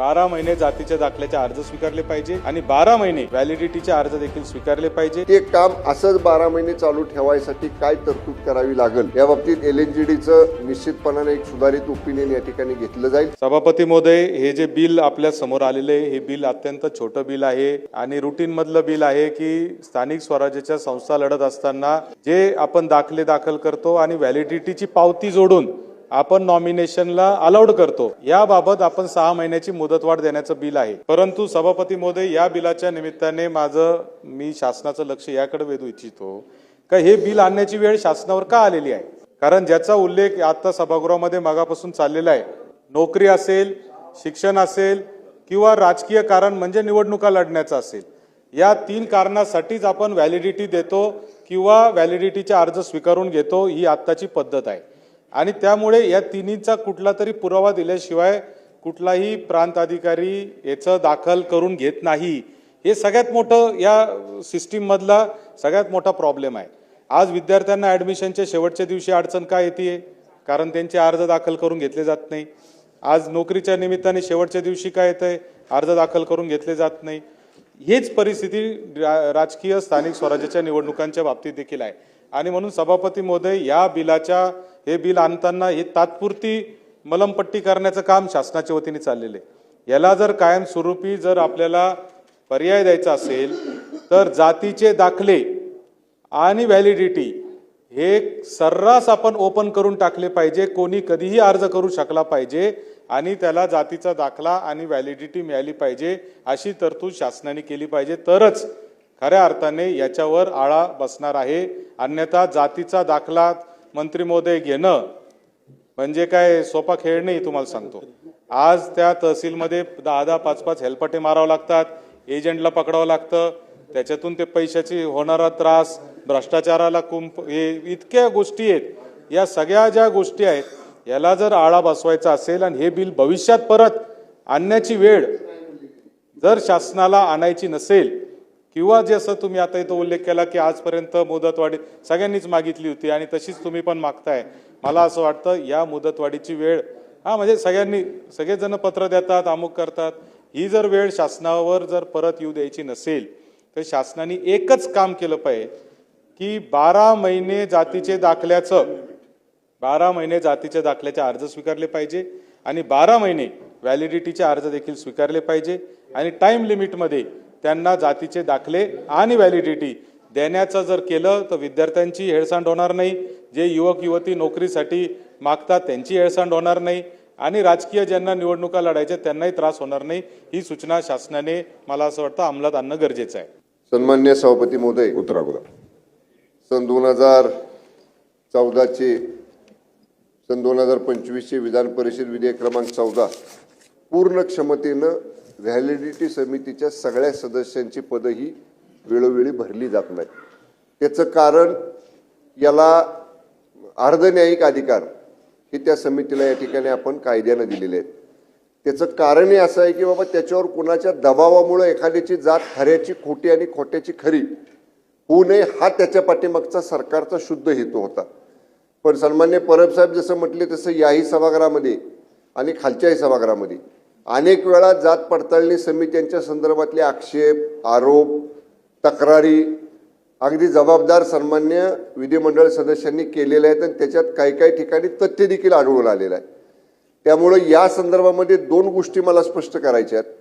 बारा महिने जातीच्या दाखल्याचे अर्ज स्वीकारले पाहिजे आणि बारा महिने व्हॅलिडिटीचे अर्ज देखील स्वीकारले पाहिजे. ते काम असंच बारा महिने चालू ठेवायसाठी काय तरतूद करावी लागेल? या बाबतीत एल एन जी डीचं निश्चितपणाने एक सुधारित ओपिनियन या ठिकाणी घेतलं जाईल. सभापती महोदय हे जे बिल आपल्यासमोर आलेले हे बिल अत्यंत छोटं बिल आहे आणि रुटीन मधलं बिल आहे की स्थानिक स्वराज्याच्या संस्था लढत असताना जे आपण दाखले दाखल करतो आणि व्हॅलिडिटीची पावती जोडून आपण नॉमिनेशनला अलाउड करतो. याबाबत आपण सहा महिन्याची मुदतवाढ देण्याचं बिल आहे. परंतु सभापती महोदय या बिलाच्या निमित्ताने माझं मी शासनाचं लक्ष याकडे वेधू इच्छितो. का हे बिल आणण्याची वेळ शासनावर का आलेली आहे? कारण ज्याचा उल्लेख आता सभागृहामध्ये मागापासून चाललेला आहे. नोकरी असेल शिक्षण असेल किंवा राजकीय कारण म्हणजे निवडणुका लढण्याचं असेल. या तीन कारणासाठीच आपण व्हॅलिडिटी देतो किंवा व्हॅलिडिटीचे अर्ज स्वीकारून घेतो ही आत्ताची पद्धत आहे. आणि त्यामुळे या तिन्हीचा कुठला तरी पुरावा दिल्याशिवाय कुठलाही प्रांत अधिकारी याचं दाखल करून घेत नाही. हे सगळ्यात मोठं या सिस्टीममधला सगळ्यात मोठा प्रॉब्लेम आहे. आज विद्यार्थ्यांना ॲडमिशनच्या शेवटच्या दिवशी अडचण का येते कारण त्यांचे अर्ज दाखल करून घेतले जात नाही. आज नोकरीच्या निमित्ताने शेवटच्या दिवशी काय येतंय? अर्ज दाखल करून घेतले जात नाही. हेच परिस्थिती रा- राजकीय स्थानिक स्वराज्याच्या निवडणुकांच्या बाबतीत देखील आहे. आणि म्हणून सभापती महोदय या बिलाच्या हे बिल आणताना हे तात्पुरती मलमपट्टी करण्याचं काम शासनाच्या वतीने चाललेलं आहे. याला जर कायमस्वरूपी जर आपल्याला पर्याय द्यायचा असेल तर जातीचे दाखले आणि व्हॅलिडिटी हे सर्रास आपण ओपन करून टाकले पाहिजे कोणी कधीही अर्ज करू शकला पाहिजे आणि त्याला जातीचा दाखला आणि व्हॅलिडिटी मिळाली पाहिजे अशी तरतूद शासनाने केली पाहिजे. तरच खऱ्या अर्थाने याच्यावर आळा बसणार आहे. अन्यथा जातीचा दाखला मंत्री महोदय घेणं म्हणजे काय सोपा खेळ नाही तुम्हाला सांगतो. आज त्या तहसीलमध्ये दहा दहा पाच पाच हेलपटे मारावं लागतात एजंटला पकडावं लागतं त्याच्यातून ते पैशाची होणारा त्रास भ्रष्टाचाराला कुंप हे इतक्या गोष्टी आहेत. या सगळ्या ज्या गोष्टी आहेत याला जर आळा बसवायचा असेल आणि हे बिल भविष्यात परत आणण्याची वेळ जर शासनाला आणायची नसेल किंवा जसं तुम्ही आता इथं उल्लेख केला की आजपर्यंत मुदतवाढी सगळ्यांनीच मागितली होती आणि तशीच तुम्ही पण मागताय. मला असं वाटतं या मुदतवाढीची वेळ हा म्हणजे सगळ्यांनी सगळेजण पत्र देतात अमुक करतात. ही जर वेळ शासनावर जर परत येऊ द्यायची नसेल तर शासनाने एकच काम केलं पाहिजे की बारा महिने जातीचे दाखल्याचं बारा महिने जातीच्या दाखल्याचे अर्ज स्वीकारले पाहिजे आणि बारा महिने व्हॅलिडिटीचे अर्ज देखील स्वीकारले पाहिजे आणि टाइम लिमिटमध्ये त्यांना जातीचे दाखले आणि व्हॅलिडिटी देण्याचं जर केलं तर विद्यार्थ्यांची हेळसांड होणार नाही. जे युवक युवती नोकरीसाठी मागतात त्यांची हेळसांड होणार नाही. आणि राजकीय ज्यांना निवडणुका लढायच्या त्यांनाही त्रास होणार नाही. ही सूचना शासनाने मला असं वाटतं अंमलात आणणं गरजेचं आहे. सन्मान्य सभापती महोदय. उत्तर अगोदर. सन दोन हजार चौदाचे सन दोन हजार पंचवीसचे विधान परिषद विधेयक क्रमांक चौदा. पूर्ण क्षमतेनं व्हॅलिडिटी समितीच्या सगळ्या सदस्यांची पदं ही वेळोवेळी भरली जात नाही त्याचं कारण याला अर्धन्यायिक अधिकार हे त्या समितीला या ठिकाणी आपण कायद्यानं दिलेले आहेत. त्याचं कारणही असं आहे की बाबा त्याच्यावर कुणाच्या दबावामुळं एखाद्याची जात खऱ्याची खोटी आणि खोट्याची खरी होऊ नये हा त्याच्या पाठीमागचा सरकारचा शुद्ध हेतू होता. पण सन्मान्य परब साहेब जसं म्हटले तसं याही सभागृहामध्ये आणि खालच्याही सभागृहामध्ये अनेक वेळा जात पडताळणी समित्यांच्या संदर्भातले आक्षेप आरोप तक्रारी अगदी जबाबदार सन्मान्य विधिमंडळ सदस्यांनी केलेले आहेत आणि त्याच्यात काही काही ठिकाणी तथ्य देखील आढळून आलेलं आहे. त्यामुळं या संदर्भामध्ये दोन गोष्टी मला स्पष्ट करायच्या आहेत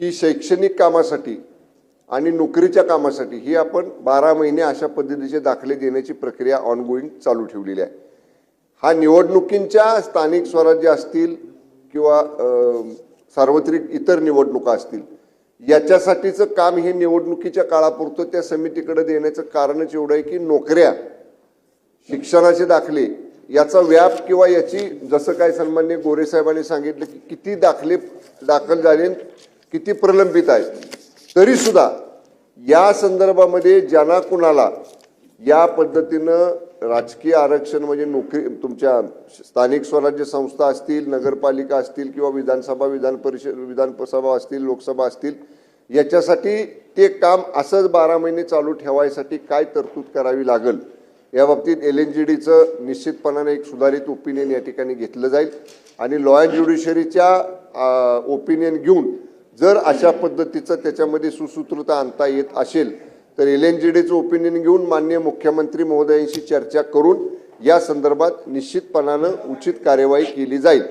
की शैक्षणिक कामासाठी आणि नोकरीच्या कामासाठी ही आपण बारा महिने अशा पद्धतीचे दाखले देण्याची प्रक्रिया ऑनगोईंग चालू ठेवलेली आहे. हा निवडणुकींच्या स्थानिक स्वराज्य असतील किंवा सार्वत्रिक इतर निवडणुका असतील. याच्यासाठीचं काम हे निवडणुकीच्या काळापुरतं त्या समितीकडे देण्याचं कारणच एवढं आहे की नोकऱ्या शिक्षणाचे दाखले याचा व्याप किंवा याची जसं काय सन्मान्य गोरेसाहेबांनी सांगितलं की किती दाखले दाखल झाले किती प्रलंबित आहेत. तरीसुद्धा या संदर्भामध्ये ज्यांना कुणाला या पद्धतीनं राजकीय आरक्षण म्हणजे नोकरी तुमच्या स्थानिक स्वराज्य संस्था असतील नगरपालिका असतील किंवा विधानसभा विधान परिषद विधानसभा असतील लोकसभा असतील याच्यासाठी ते काम असंच बारा महिने चालू ठेवायसाठी काय तरतूद करावी लागेल? या बाबतीत एल एन जी डीचं निश्चितपणाने एक सुधारित ओपिनियन या ठिकाणी घेतलं जाईल. आणि लॉ अँड ज्युडिशरीच्या ओपिनियन घेऊन जर अशा पद्धतीचं त्याच्यामध्ये सुसूत्रता आणता येत असेल तर एल एन जी डीचं ओपिनियन घेऊन माननीय मुख्यमंत्री महोदयांशी चर्चा करून या संदर्भात निश्चितपणानं उचित कार्यवाही केली जाईल.